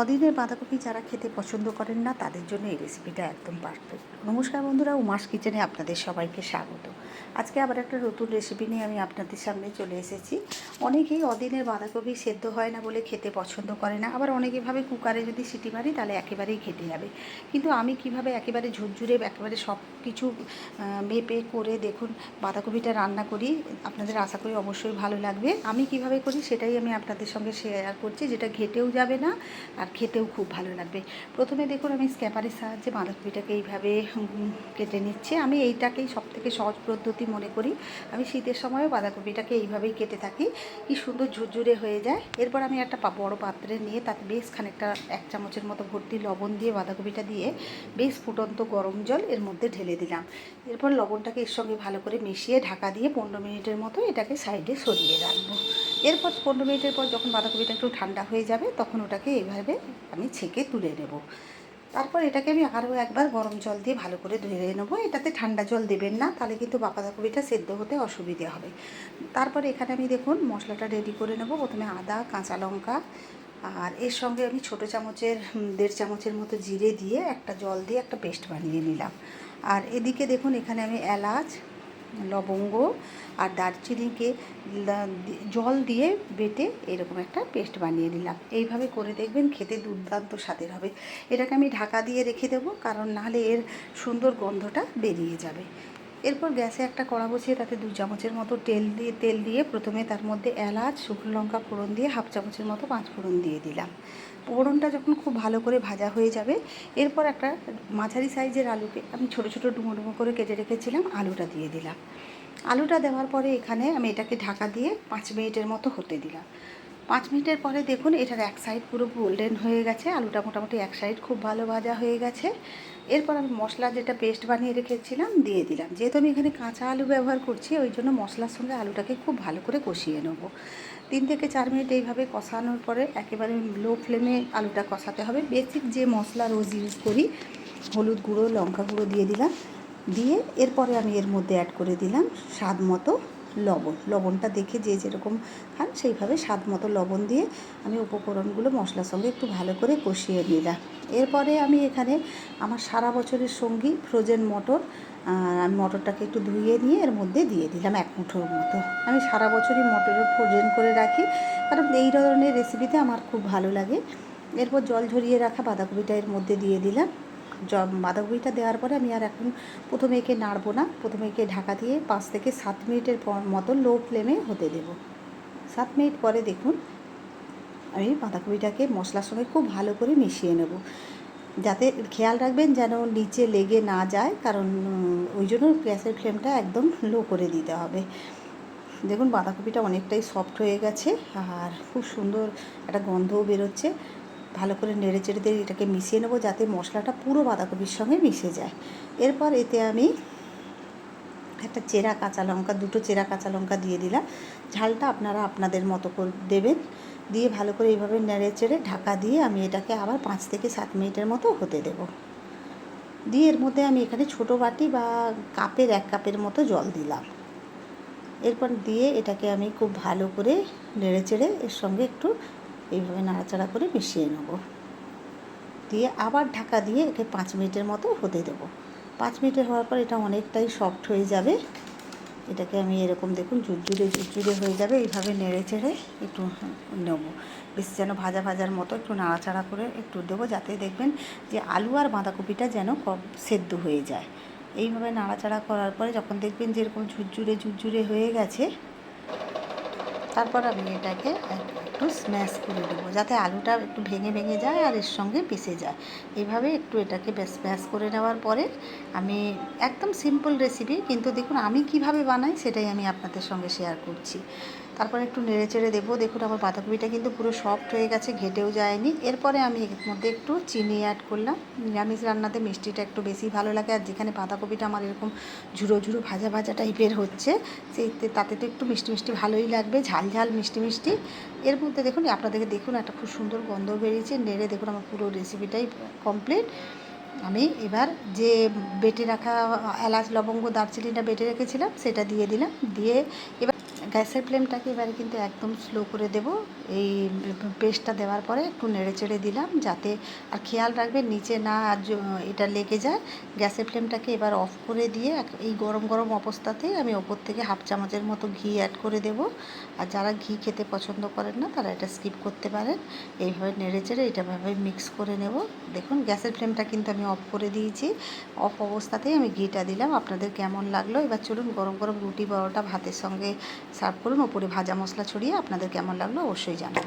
অদিনের বাঁধাকপি যারা খেতে পছন্দ করেন না, তাদের জন্য এই রেসিপিটা একদম পারফেক্ট নমস্কার বন্ধুরা উমাস কিচেনে আপনাদের সবাইকে স্বাগত। আজকে আবার একটা নতুন রেসিপি নিয়ে আমি আপনাদের সামনে চলে এসেছি। অনেকেই অদিনের বাঁধাকপি সেদ্ধ হয় না বলে খেতে পছন্দ করে না, আবার অনেকে ভাবে কুকারে যদি সিটি মারি, তাহলে একেবারেই খেতে যাবে। কিন্তু আমি কীভাবে একেবারে ঝুরঝুরে, একেবারে সব কিছু মেপে করে দেখুন বাঁধাকপিটা রান্না করি, আপনাদের আশা করি অবশ্যই ভালো লাগবে। আমি কীভাবে করি, সেটাই আমি আপনাদের সঙ্গে শেয়ার করছি, যেটা ঘেটেও যাবে না, আর খেতেও খুব ভালো লাগবে। প্রথমে দেখুন আমি স্ক্যাপারের সাহায্যে বাঁধাকপিটাকে এইভাবে কেটে নিচ্ছি। আমি এইটাকেই সব থেকে সহজ পদ্ধতি মনে করি। আমি শীতের সময়ও বাঁধাকপিটাকে এইভাবেই কেটে থাকি। কি সুন্দর ঝুরঝুরে হয়ে যায়। এরপর আমি একটা বড় পাত্রে নিয়ে তাতে বেশ খানিকটা এক চামচের মতো ভর্তি লবণ দিয়ে বাঁধাকপিটা দিয়ে বেশ ফুটন্ত গরম জল এর মধ্যে ঢেলে দিলাম। এরপর লবণটাকে এর সঙ্গে ভালো করে মিশিয়ে ঢাকা দিয়ে পনেরো মিনিটের মতো এটাকে সাইডে সরিয়ে রাখব। এরপর পনেরো মিনিটের পর যখন বাঁধাকপিটা একটু ঠান্ডা হয়ে যাবে, তখন ওটাকে এইভাবে আমি ছেঁকে তুলে নেব। তারপর এটাকে আমি আরও একবার গরম জল দিয়ে ভালো করে ধুয়ে নেব। এটাতে ঠান্ডা জল দেবেন না, তাহলে কিন্তু বাঁধাকপিটা সেদ্ধ হতে অসুবিধে হবে। তারপর এখানে আমি দেখুন মশলাটা রেডি করে নেব। প্রথমে আদা, কাঁচা লঙ্কা আর এর সঙ্গে আমি ছোটো চামচের দেড় চামচের মতো জিরে দিয়ে একটা জল দিয়ে একটা পেস্ট বানিয়ে নিলাম। আর এদিকে দেখুন এখানে আমি এলাচ লবঙ্গ আর দারচিনিকে জল দিয়ে বেটে এরকম একটা পেস্ট বানিয়ে নিলাম। এইভাবে করে দেখবেন খেতে দুর্দান্ত স্বাদের হবে। এটাকে আমি ঢাকা দিয়ে রেখে দেবো, কারণ নাহলে এর সুন্দর গন্ধটা বেরিয়ে যাবে। এরপর গ্যাসে একটা কড়া বসিয়ে তাতে দু চামচের মতো তেল দিয়ে তেল দিয়ে প্রথমে তার মধ্যে এলাচ, শুকনো লঙ্কা ফোড়ন দিয়ে হাফ চামচের মতো পাঁচ ফোড়ন দিয়ে দিলাম। ফোড়নটা যখন খুব ভালো করে ভাজা হয়ে যাবে, এরপর একটা মাঝারি সাইজের আলুকে আমি ছোটো ছোটো ডুমো ডুমো করে কেটে রেখেছিলাম, আলুটা দিয়ে দিলাম। আলুটা দেওয়ার পরে এখানে আমি এটাকে ঢাকা দিয়ে পাঁচ মিনিটের মতো হতে দিলাম। পাঁচ মিনিটের পরে দেখুন, এটার এক সাইড পুরো গোল্ডেন হয়ে গেছে, আলুটা মোটামুটি এক সাইড খুব ভালো ভাজা হয়ে গেছে। এরপর আমি মশলা যেটা পেস্ট বানিয়ে রেখেছিলাম, দিয়ে দিলাম। যেহেতু আমি এখানে কাঁচা আলু ব্যবহার করছি, ওই জন্য মশলার সঙ্গে আলুটাকে খুব ভালো করে কষিয়ে নেব। তিন থেকে চার মিনিট এইভাবে কষানোর পরে একেবারে লো ফ্লেমে আলুটা কষাতে হবে। বেসিক যে মশলা রোজ ইউজ করি, হলুদ গুঁড়ো, লঙ্কা গুঁড়ো দিয়ে দিলাম। দিয়ে এরপরে আমি এর মধ্যে অ্যাড করে দিলাম স্বাদ মতো লবণ। লবণটা দেখে যে যেরকম খান, সেইভাবে স্বাদ মতো লবণ দিয়ে আমি উপকরণগুলো মশলার সঙ্গে একটু ভালো করে কষিয়ে নিলাম। এরপরে আমি এখানে আমার সারা বছরের সঙ্গী ফ্রোজেন মটর আমি মটরটাকে একটু ধুয়ে নিয়ে এর মধ্যে দিয়ে দিলাম এক মুঠোর মতো। আমি সারা বছরই মটরের ফ্রোজেন করে রাখি, কারণ এই ধরনের রেসিপিতে আমার খুব ভালো লাগে। এরপর জল ঝরিয়ে রাখা বাঁধাকপিটা এর মধ্যে দিয়ে দিলাম। বাঁধাকপিটা দেওয়ার পরে আমি আর এখন প্রথমে একে নাড়বো না। প্রথমে একে ঢাকা দিয়ে পাঁচ থেকে সাত মিনিটের পর মতো লো ফ্লেমে হতে দেব। সাত মিনিট পরে দেখুন, আমি বাঁধাকপিটাকে মশলার সঙ্গে খুব ভালো করে মিশিয়ে নেব। যাতে খেয়াল রাখবেন যেন নিচে লেগে না যায়, কারণ ওই জন্য গ্যাসের ফ্লেমটা একদম লো করে দিতে হবে। দেখুন, বাঁধাকপিটা অনেকটাই সফট হয়ে গেছে, আর খুব সুন্দর একটা গন্ধও বেরোচ্ছে। ভালো করে নেড়ে চেড়ে দিয়ে এটাকে মিশিয়ে নেব যাতে মশলাটা পুরো বাঁধাকপির সঙ্গে মিশে যায়। এরপর এতে আমি একটা চেরা কাঁচা লঙ্কা, দুটো চেরা কাঁচা লঙ্কা দিয়ে দিলাম। ঝালটা আপনারা আপনাদের মতো করে দেবেন। দিয়ে ভালো করে এইভাবে নেড়ে চেড়ে ঢাকা দিয়ে আমি এটাকে আবার পাঁচ থেকে সাত মিনিটের মতো হতে দেব। দিয়ে এর মধ্যে আমি এখানে ছোটো বাটি বা কাপের এক কাপের মতো জল দিলাম। এরপর দিয়ে এটাকে আমি খুব ভালো করে নেড়ে চেড়ে এর সঙ্গে একটু এইভাবে নাড়াচাড়া করে মিশিয়ে নেব। দিয়ে আবার ঢাকা দিয়ে একে পাঁচ মিনিটের মতো হতে দেবো। পাঁচ মিনিটের হওয়ার পর এটা অনেকটাই সফট হয়ে যাবে। এটাকে আমি এরকম দেখুন জুরজুরে জুরজুরে হয়ে যাবে। এইভাবে নেড়ে চেড়ে একটু নেব। বেশ যেন ভাজা ভাজার মতো একটু নাড়াচাড়া করে একটু দেবো যাতে দেখবেন যে আলু আর বাঁধাকপিটা যেন কম সেদ্ধ হয়ে যায়। এইভাবে নাড়াচাড়া করার পরে যখন দেখবেন যে এরকম ঝুরঝুরে ঝুরঝুরে হয়ে গেছে তারপর আমি এটাকে একটু স্ম্যাশ করে দেবো, যাতে আলুটা একটু ভেঙে ভেঙে যায় আর এর সঙ্গে পিষে যায়। এভাবে একটু এটাকে স্ম্যাশ করে নেওয়ার পরে আমি একদম সিম্পল রেসিপি কিন্তু দেখুন আমি কীভাবে বানাই সেটাই আমি আপনাদের সঙ্গে শেয়ার করছি। তারপর একটু নেড়ে চেড়ে দেবো দেখুন, আমার বাঁধাকপিটা কিন্তু পুরো সফট হয়ে গেছে, ঘেটেও যায়নি। এরপরে আমি এর মধ্যে একটু চিনি অ্যাড করলাম। নিরামিষ রান্নাতে মিষ্টিটা একটু বেশি ভালো লাগে, আর যেখানে বাঁধাকপিটা আমার এরকম ঝুড়ো ঝুড়ো ভাজা ভাজা টাইপের হচ্ছে, সেই তাতে তো একটু মিষ্টি মিষ্টি ভালোই লাগবে, ঝাল ঝাল মিষ্টি মিষ্টি। এর মধ্যে দেখুন, আপনাদেরকে দেখুন, একটা খুব সুন্দর গন্ধ বেরিয়েছে। নেড়ে দেখুন, আমার পুরো রেসিপিটাই কমপ্লিট আমি এবার যে বেটে রাখা এলাচ, লবঙ্গ, দারচিনিটা বেটে রেখেছিলাম, সেটা দিয়ে দিলাম। দিয়ে এবার গ্যাসের ফ্লেমটাকে এবারে কিন্তু একদম স্লো করে দেব। এই পেস্টটা দেওয়ার পরে একটু নেড়ে চেড়ে দিলাম যাতে আর খেয়াল রাখবে নিচে না আর এটা লেগে যায়। গ্যাসের ফ্লেমটাকে এবার অফ করে দিয়ে এই গরম গরম অবস্থাতেই আমি ওপর থেকে হাফ চামচের মতো ঘি অ্যাড করে দেব। আর যারা ঘি খেতে পছন্দ করেন না, তারা এটা স্কিপ করতে পারেন। এইভাবে নেড়ে চেড়ে এটাভাবে মিক্স করে নেব। দেখুন, গ্যাসের ফ্লেমটা কিন্তু আমি অফ করে দিয়েছি। অফ অবস্থাতেই আমি ঘিটা দিলাম। আপনাদের কেমন লাগল? এবার চলুন গরম গরম রুটি পরোটা ভাতের সঙ্গে সার্ভ করুন। ওপরে ভাজা মশলা ছড়িয়ে আপনাদের কেমন লাগল অবশ্যই জানাবেন।